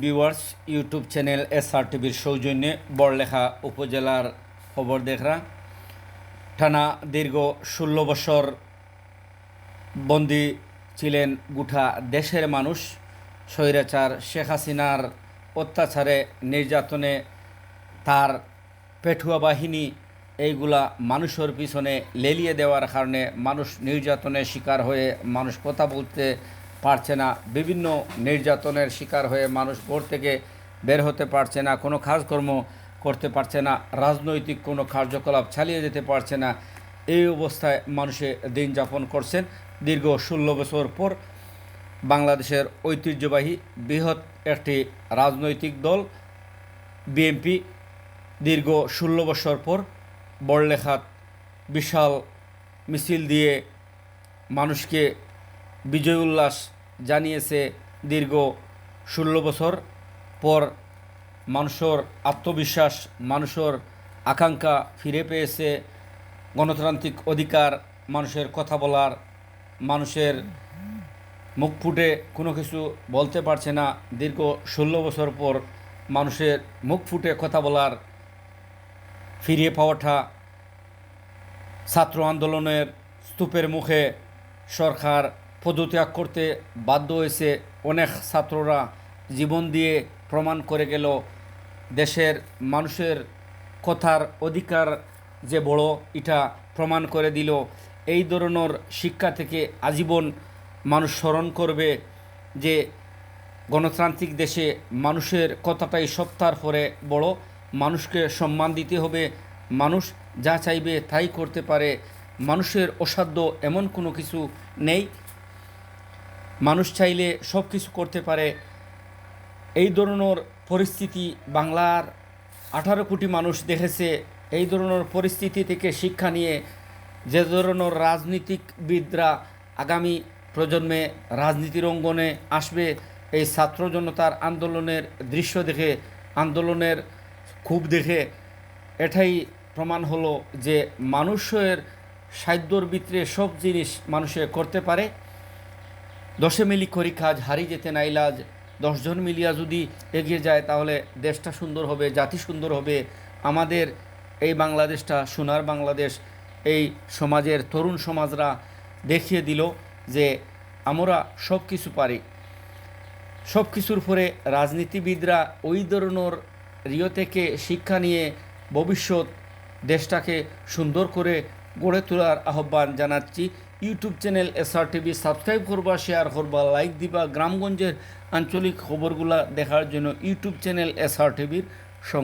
Viewers YouTube channel S R টিভির সৌজন্যে বড়লেখা উপজেলার খবর দেখরা। টানা দীর্ঘ ষোলো বছর বন্দি ছিলেন গোটা দেশের মানুষ। স্বৈরাচার শেখ হাসিনার অত্যাচারে নির্যাতনে তার পেঠুয়া বাহিনী এইগুলা মানুষের পিছনে লেলিয়ে দেওয়ার কারণে মানুষ নির্যাতনের শিকার হয়ে মানুষ কথা বলতে পারছে না। বিভিন্ন নির্যাতনের শিকার হয়ে মানুষ ঘর থেকে বের হতে পারছে না, কোনো কাজকর্ম করতে পারছে না, রাজনৈতিক কোনো কার্যকলাপ চালিয়ে যেতে পারছে না। এই অবস্থায় মানুষে দিন যাপন করছেন। দীর্ঘ ষোলো বছর পর বাংলাদেশের ঐতিহ্যবাহী বৃহৎ একটি রাজনৈতিক দল, বিএনপি, দীর্ঘ ষোলো বছর পর বড়লেখাত বিশাল মিছিল দিয়ে মানুষকে বিজয় উল্লাস জানিয়েছে, দীর্ঘ ষোলো বছর পর মানুষের আত্মবিশ্বাস, মানুষের আকাঙ্ক্ষা ফিরে পেয়েছে। গণতান্ত্রিক অধিকার, মানুষের কথা বলার, মানুষের মুখ ফুটে কোনো কিছু বলতে পারছে না। দীর্ঘ ষোলো বছর পর মানুষের মুখ ফুটে কথা বলার, ফিরিয়ে পাওয়াটা ছাত্র আন্দোলনের স্তূপের মুখে সরকার পদত্যাগ করতে বাধ্য হয়েছে অনেক ছাত্ররা। জীবন দিয়ে প্রমাণ করে গেল দেশের মানুষের কথার অধিকার যে বড়, এটা প্রমাণ করে দিল। এই ধরনের শিক্ষা থেকে আজীবন মানুষ স্মরণ করবে যে গণতান্ত্রিক দেশে মানুষের কথাটাই সপ্তাহ পরে বড়। মানুষকে সম্মান দিতে হবে। মানুষ যা চাইবে তাই করতে পারে। মানুষের অসাধ্য এমন কোনো কিছু নেই। মানুষ চাইলে সব কিছু করতে পারে। এই ধরনের পরিস্থিতি বাংলার আঠারো কোটি মানুষ দেখেছে। এই ধরনের পরিস্থিতি থেকে শিক্ষা নিয়ে যে ধরনের রাজনীতিকবিদরা আগামী প্রজন্মে রাজনীতির অঙ্গনে আসবে, এই ছাত্র জনতার আন্দোলনের দৃশ্য দেখে, আন্দোলনের খুব দেখে, এটাই প্রমাণ হলো যে মানুষের সাধ্যর ভিতরে সব জিনিস মানুষে করতে পারে। দশে মিলি করি কাজ, হারি যেতে নাইলাজ দশজন মিলিয়া যদি এগিয়ে যায়, তাহলে দেশটা সুন্দর হবে, জাতি সুন্দর হবে। আমাদের এই বাংলাদেশটা, সোনার বাংলাদেশ, এই সমাজের তরুণ সমাজরা দেখিয়ে দিল যে আমরা সব কিছু পারি। সব কিছুর পরে রাজনীতিবিদরা ওই ধরনের রিও থেকে শিক্ষা নিয়ে ভবিষ্যৎ দেশটাকে সুন্দর করে গড়ে তোলার আহ্বান জানাচ্ছি। YouTube channel SR TV subscribe করবা, শেয়ার করবা, লাইক দিবা। গ্রামগঞ্জের আঞ্চলিক খবরগুলা দেখার জন্য ইউটিউব চ্যানেল এসআর টিভির